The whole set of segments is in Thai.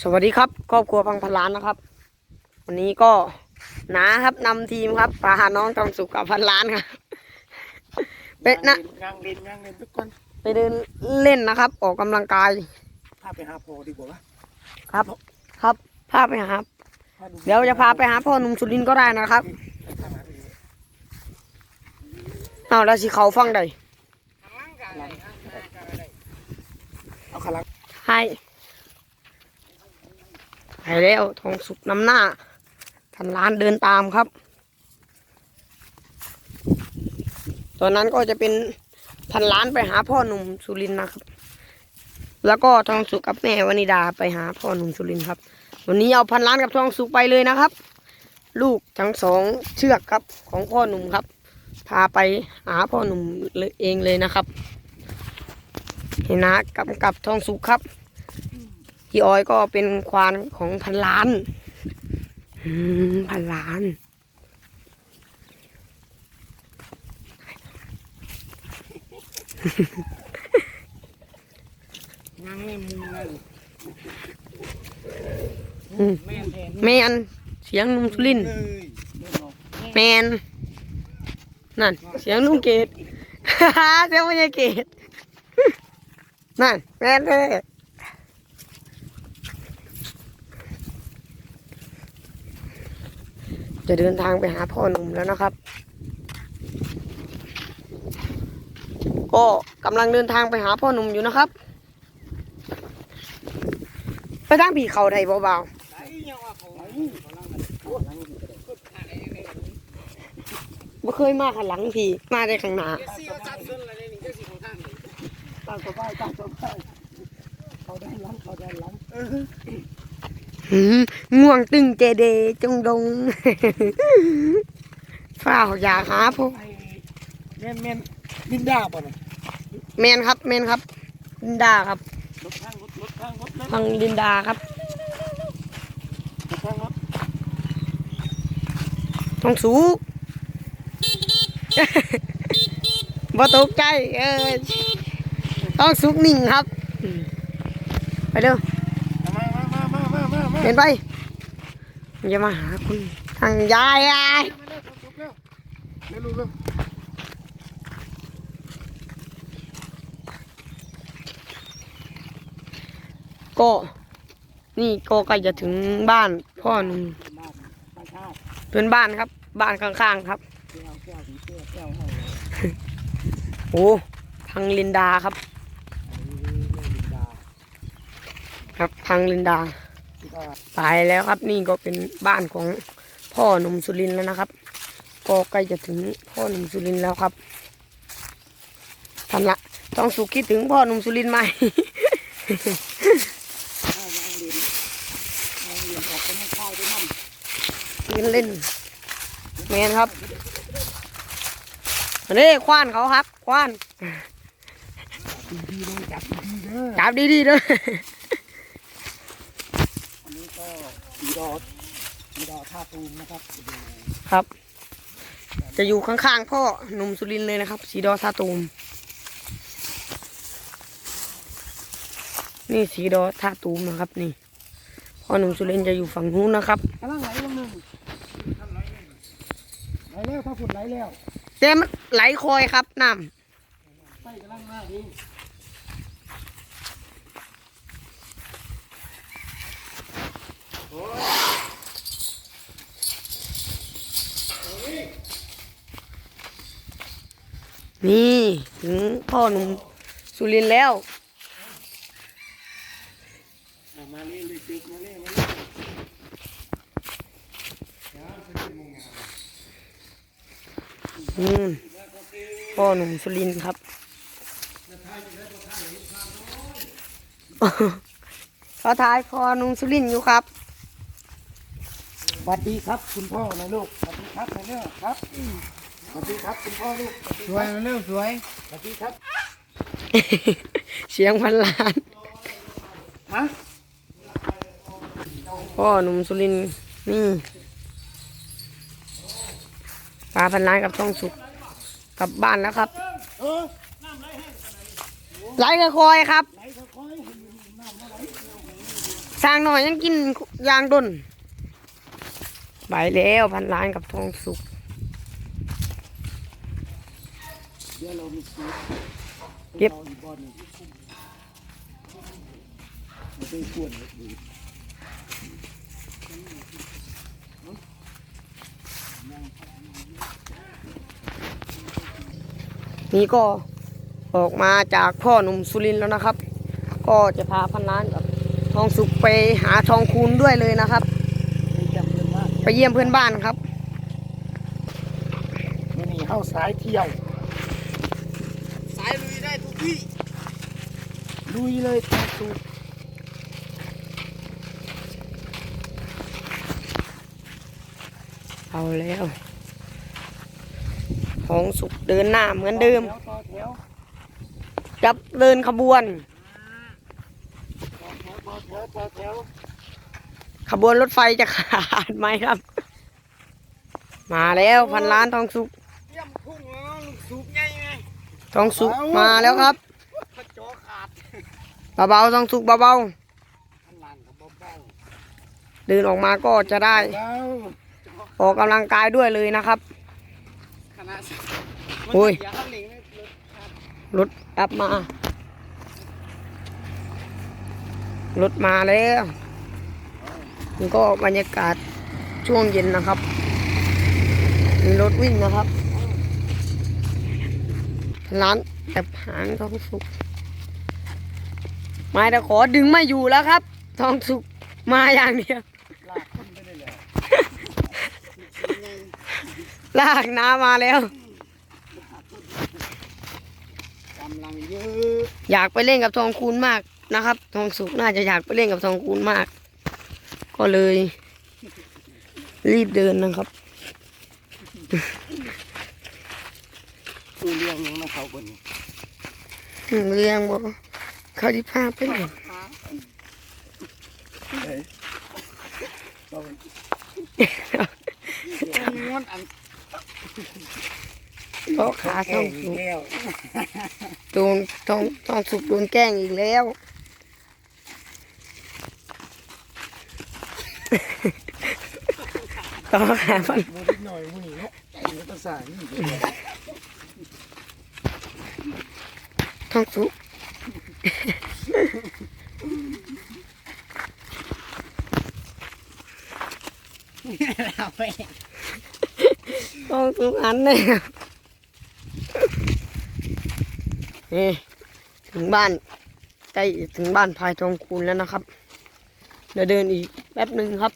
สวัสดีครับ ครอบครัวพังพันล้านนะครับ วันนี้ก็นาครับนำทีมครับพาน้องทองสุขกับพันล้านครับเป็ดนะงางเล่นงางเล่นทุกคนไปเดินเล่นนะครับ ออกกำลังกายพาไปหาพ่อดีกว่าวะครับ ครับพาไปหาครับเดี๋ยวจะพาไปหาพ่อหนุ่มสุรินทร์ก็ได้นะครับไปทำอะไรเอาแล้วสิเขาฟังได้เอาขลังให้ ไปแล้วทองสุกน้ำหน้าพันล้านเดินตามครับ ตอนนั้นก็จะเป็นพันล้านไปหาพ่อหนุ่มสุรินนะครับ แล้วก็ทองสุกกับแม่วนิดาไปหาพ่อหนุ่มสุรินครับ วันนี้เอาพันล้านกับทองสุกไปเลยนะครับ ลูกทั้งสองเชือกครับของพ่อหนุ่มครับ พาไปหาพ่อหนุ่มเองเลยนะครับเห็นนะกำกับทองสุกครับ พี่ออยก็เป็นควานของพันล้านอืมพันล้านงางเล่นมึงเลยอืมแม่นแทนแมนเสียงหนุ่มสุรินทร์เลยแมนนั่น เสียงลุงเกดเสียงไม่ใช่เกดนั่นแมนเลย จะเดินทางไปหาพ่อหนุ่มแล้วนะครับ ก็กำลังเดินทางไปหาพ่อหนุ่มอยู่นะครับ ไปทางผีเขาไทยเบาๆไอ้ยังว่เคยมาข้างหลังพี่ มาได้ข้างหน้าเสียจัดเส้งทางนี่ตามสบายตามสบายเขาได้หลังเขาได้หลัง ง่วงตึงเจเดจงดงฝ้าวอยากหาพวกไอ้แม่นแม่นดินดาป่ะเนี่ยแมนครับแมนครับลินดาครับรถทางรถรถทางรถรถพังลินดาครับรถทางรถต้องสูกบ่ตกใจเออต้องสุกนิ่งครับอืมไปเร็ว มามามามามามามา เห็นไปอย่ามาหาคุณทางยายยายเร็วเร็วเร็วเร็วก็นี่ก็ใกล้จะถึงบ้านพ่อหนุ่มบ้านบ้านชาติเป็นบ้านครับ บ้านข้างๆครับโอ้พังลินดาครับอันนี้แม่ดินดาครับพังลินดา ตายแล้วครับนี่ก็เป็นบ้านของพ่อหนุ่มสุรินแล้วนะครับ ก็ใกล้จะถึงพ่อหนุ่มสุรินแล้วครับทำละต้องสุขคิดถึงพ่อหนุ่มสุรินไหมข้าวนางเรียนนางเรียนออกไปให้ข้าวด้วยน้ำยืนเล่นแมนครับนี่ควานเขาครับ ควานดีๆเลยจับดีๆเด้อ จับดีๆเด้อ อันนี้ ก็สีดอสีดอท่าตูมนะครับดูครับ จะอยู่ข้างๆพ่อหนุ่มสุรินทร์เลยนะครับ สีดอท่าตูม นี่สีดอท่าตูมนะครับ นี่พ่อหนุ่มสุรินทร์จะอยู่ฝั่งนู้นนะครับกำลังไหลลงหนึ่งไหลแล้วถ้าฝุ่นไหลแล้วแต่มันไหลคอยครับน้ไปกำลังมาดี นี่ถึงพ่อหนุ่มสุรินแล้ว มาเล่เลยติ๊กมาเล่มาเล่อืมพ่อหนุ่มสุรินครับ เขาทายพ่อหนุ่มสุรินอยู่ครับ สวัสดีครับคุณพ่อนะลูกสวัสดีครับนะเนี่ยครับสวัสดีครับคุณพ่อลูกสวยนะเร็วสวยสวัสดีครับเสียงพันล้านฮะพ่อหนุ่มสุรินทร์นี่ปลาพันล้านกับท้องสุกกลับบ้านแล้วครับเออไหลกระคอยครับไหลค่อยๆให้น้ำมาไหลสร้างหน่อยยังกินยางดน ไปแล้วพันล้านกับทองสุกเก็บนี่ก็ออกมาจากพ่อหนุ่มสุรินแล้วนะครับ ก็จะพาพันล้านกับทองสุกไปหาทองคูณด้วยเลยนะครับ ไม่จำเป็นว่า ไปเยี่ยมเพื่อนบ้านครับมันนี่เข้าสายเที่ยว สายลุยได้ทุกที่ ลุยเลยทางสูบเอาแล้วทองสุกเดินหน้าเหมือนเดิมแถวต่อแถวจับเดินขบวนต่อแถวต่อแถวต่อแถว ขบวนรถไฟจะขาดไหมครับ มาแล้วพันล้านทองสุกเยี่ยมพุ่งแล้วลูกสูบไงไงทองสุกมาแล้วครับถ้าจอขาดเบาๆทองสุกเบาขนาดกับเบาๆเดินออกมาก็จะได้แล้วออกกำลังกายด้วยเลยนะครับๆขนาดโอ้ยอย่าเข้าหลิงเลยรถขาดรถกลับมา รถมาแล้ว นี่ก็บรรยากาศช่วงเย็นนะครับ มีรถวิ่งนะครับ ร้านแอบหางทองสุก ไม้ตะขอดึงไม่อยู่แล้วครับ ทองสุกมาอย่างเดียว ลากขึ้นไปเลยแหละลากน้ำมาแล้วกำลังเยอะอยากไปเล่นกับทองคูณมากนะครับ ทองสุกน่าจะอยากไปเล่นกับทองคูณมาก ก็เลย รีบเดินนะครับคือเรื่องยังนะเขาคนนี้ถึงเรียงบอกเขาที่พาไปเลยเฮ้ยเราม้วนอันเพราะขาทองสุกแล้วโดนทองทองสุกโดนแกล้งอีกแล้ว ต่องขามันมือนิดหน่อยมือนี่เนาะใจมันก็สายนี่ทองสุกเอาไปทองสุกอันเนี่ยนี่ถึงบ้านใกล้ถึงบ้านพายทองคูณแล้วนะครับ เดี๋ยวเดินอีก แป๊บหนึ่งครับ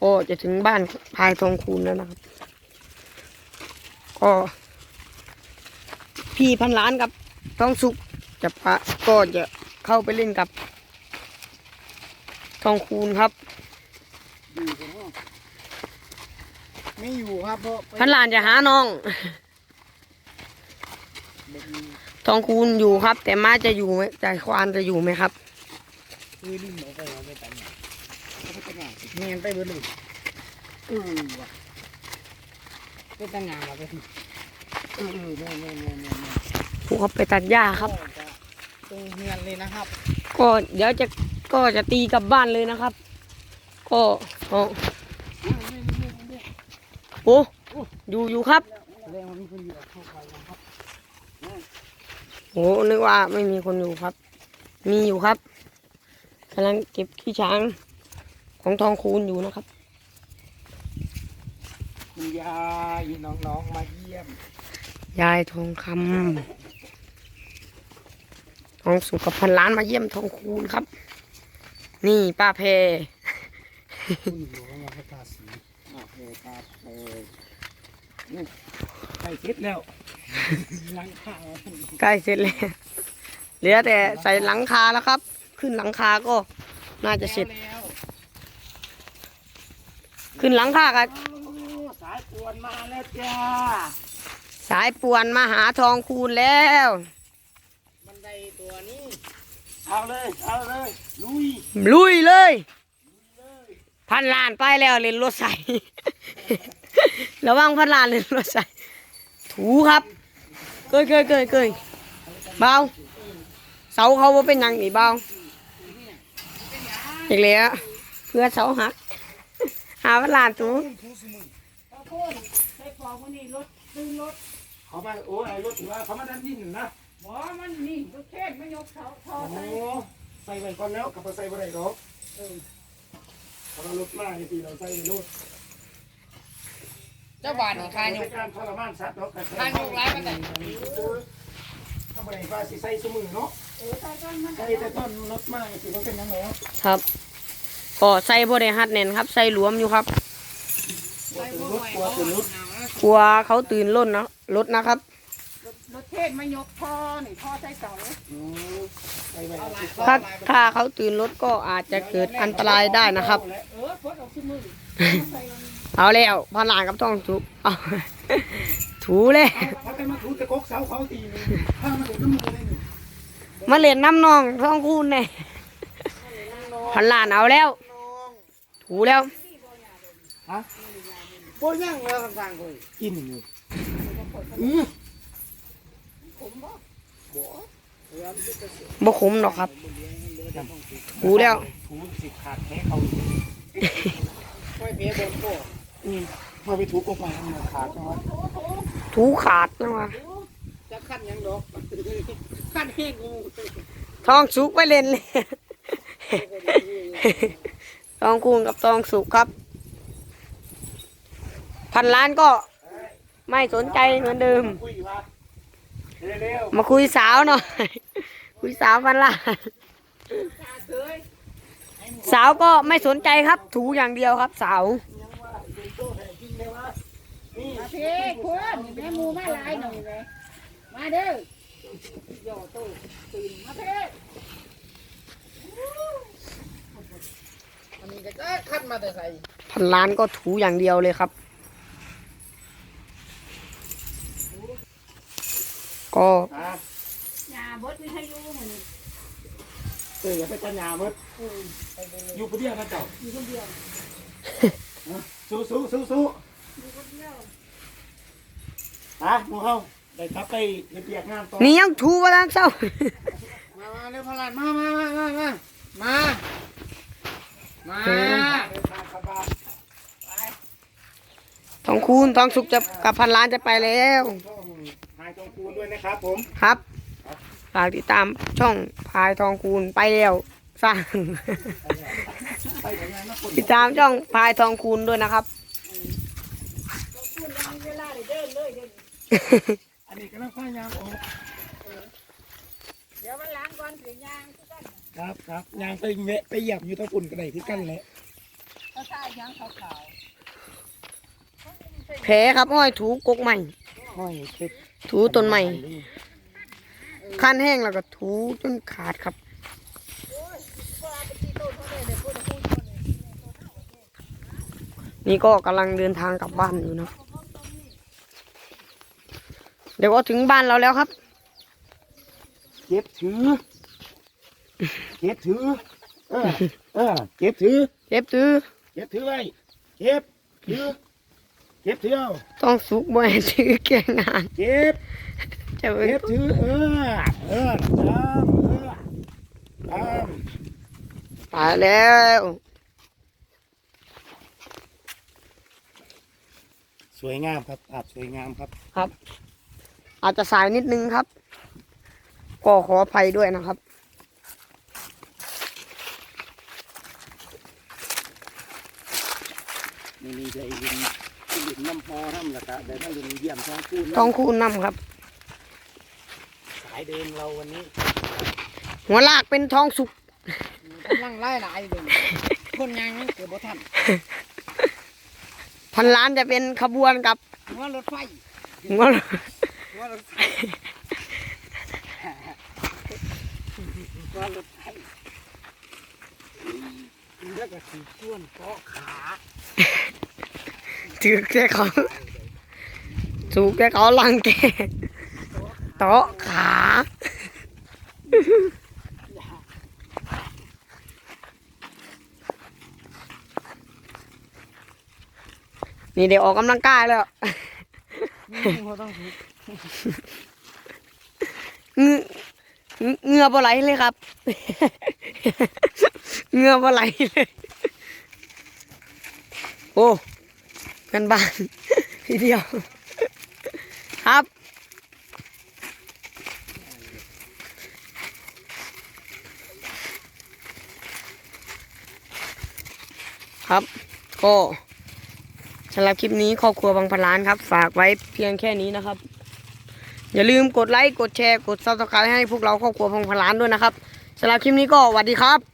ก็จะถึงบ้านพายทองคูณแล้วนะครับ ก็ พี่พันล้านกับทองสุกจะพาก็จะเข้าไปเล่นกับ ทองคูณครับอยู่กันเนาะไม่อยู่ครับเพราะไปพันล้านจะหาน้องเด็กมีทองคูณอยู่ครับ แต่ม้าจะอยู่ไหมแต่ควานจะอยู่ไหมครับ คือลิ้นออกไปเอาไปตัน เนี่ยเขาไปตันเนี่ยเงียนไปเบิดเลยเออว่ะเป็นตั้งงานมาเป็นเออเออแม่แม่แม่แม่แม่ผูเขาไปตัดหญ้าครับตรงเงียนเลยนะครับก็เดี๋ยวจะก็จะตีกลับบ้านเลยนะครับ ก็เอโอ้อยู่อยู่ครับแสดงว่ามีคนอยู่เข้าไปนะครับโอ้นึกว่าไม่มีคนอยู่ครับ มีอยู่ครับกำลังเก็บขี้ช้าง ของทองคูณอยู่นะครับ คุณยายน้องๆมาเยี่ยม ยายทองคำทองสุกกับพันล้านมาเยี่ยมทองคูณครับ นี่ป้าเพคุณหลวงมาให้ตาสีโอเคครับเออนี่ใกล้เสร็จแล้วหลังข้าวใกล้เสร็จแล้วเหลือแต่ใส่หลังคาแล้วครับ ขึ้นหลังคาก็น่าจะเสร็จแล้ว ขึ้นหลังคากันสายปวนมาแล้วจ้า สายป่วนมาหาทองคูณแล้วบันไดตัวนี้เอาเลยเอาเลยลุยลุยเลย พันล้านไปแล้วเล่นรถใส่ระวังพันล้านเล่นรถใส่ถูครับเกยเกยเกยเกยเบาเสาเขาว่าเป็นหยังนี่เบาเป็นหยังอีกแล้วเพื่อเสาหัก หาเวลาตูเขามาโอ้ไอ้รถถือว่าเขามาดันดินนะบ่มันนี่รถเทศไม่ยกเขาทอโอ้ใส่ใส่ไว้ก่อนแล้วกับใส่บ่ได้หรอกเขารถมาไอ้ตีเราใส่รถเจ้าบ้านนี่คายอยู่การทรมานสัตว์เนาะทางยกร้ายมาแต่ถ้าบ่ได้ว่าสิใส่สมือเนาะเออใส่ก้อนมันใส่แต่ต้นรถมาสิมันเป็นยังไงครับ ก็ใส่บ่ได้ฮัดแน่นครับ ใส่หลวมอยู่ครับกลัวเป็นรถกลัวเป็นรถกลัวเขาตื่นล้นนะรถนะครับ รถเทศไม่ยกทอนี่ทอใส่เสาอืมใส่ไว้ถ้าถ้าเขาตื่นรถก็อาจจะเกิดอันตรายได้นะครับ เออพดออกซิมือใส่มันเอาแล้วพอหลานกับท้องถูกเอาถูเลยถ้าไปมาถูตะกกเสาเขาตีนี่ถ้ามันถึงน้ำมือได้นี่มาเล่นน้ำนองท้องคูณเนี่ยพอหลานเอาแล้ว ถูแล้วโป้ย่างเลยข้างๆกูกินอยู่อือบ่ขมหรอกครับถูแล้วถูสิขาดแท้เขาไม่เพียบนโป้อืมมาไปถูกกไปมันขาดเนาะถูขาดนะวะจะขั้นยังดอกขั้นเฮงูท้องสุกไปเล่นเลย ทองคูณกับทองสุกครับ พันล้านก็ไม่สนใจเหมือนเดิมคุยว่าเร็วมาคุยสาวหน่อย คุยสาวพันล้านสาวก็ไม่สนใจครับ ถูอย่างเดียวครับ สาวมาพี่คุณแม่มูมาหลายหน่อยเลยมาเด้อโยโต้ตื่นมาพี่อั นนี้ก็จะขั้นมาแต่ใส่พันล้านก็ถูอย่างเดียวเลยครับ ก็อะยาบดวิทยุเหมือนเอออย่าไปจัญญาเมื่ออยู่คนเดียวนะเจ้าอยู่คนเดียวสู้สู้สู้สู้อะหมูเฮาได้ทับไปเฮ็ดเบียกงานต่อนี่ยังถูว่าล้านเศร้ามามาเร็วพลานมามามามามามา มาเออเดินทางกลับบ้านทองคูณทองสุกจะกับพันล้านจะไปแล้วช่องหายตรงคูณด้วยนะครับผมครับฝากติดตามช่องพายทองคูณไปแล้วสร้างไปยังไงนะคนติดตามช่องพายทองคูณด้วยนะครับคุณยังมีเวลาได้เดินเลยเดินอันนี้ก็นั่งฟ้ายางออกเดี๋ยวมันล้างก่อนเสียยางทุกท่าน ครับครับยางไปแวะไปเหยียบอยู่ตะปุ่นก็ได้ที่กันแหละเขาใส่ยางขาวแผลครับอ้อยถูกกใหม่ห้อยเป็ดถูต้นใหม่คันแห้งแล้วก็ถูจนขาดครับนี่ก็กำลังเดินทางกลับบ้านอยู่นะ เดี๋ยวก็ถึงบ้านเราแล้วครับเก็บถือ เก็บถือ เออ เออ เก็บถือ เจ็บตื้อเก็บถือไว้เก็บถือ เก็บถือเอาต้องสุกบ่ให้ถือแกงงานเก็บ จะไปเก็บถือ เออ เออตามเออตามตายแล้วสวยงามครับภาพสวยงามครับครับอาจจะสายนิดนึงครับ ก็ขออภัยด้วยนะครับ นี่นี่ได้ยินได้ยินน้ำพอน้ำละกะได้มาลินเยี่ยมท้องคูณทองคูณนำครับ สายเดินเราวันนี้ หัวลากเป็นทองสุกกำลังไล่หลายเลยคนยังเกิดบ่ทันพันล้านจะเป็นขบวนกับหัวรถไฟหัวหัวรถไฟหัวรถไฟแล้วก็สีส่วนเกาะขา ถือแค่เขาสูกแค่เขาลังแกโต๊ะขานี่เดี๋ยวออกกำลังกายแล้วนี่หัวต้องถูกงื้อเหงือปลาไหลเลยครับเหงือปลาไหลเลย โอ้กันบ้านทีเดียว ครับ ครับ ก็สำหรับคลิปนี้ครอบครัวบางพนล้านครับ ฝากไว้เพียงแค่นี้นะครับ อย่าลืมกดไลค์ กดแชร์ กดซับสไครต์ให้พวกเราครอบครัวบางพนล้านด้วยนะครับสำหรับคลิปนี้ก็สวัสดีครับ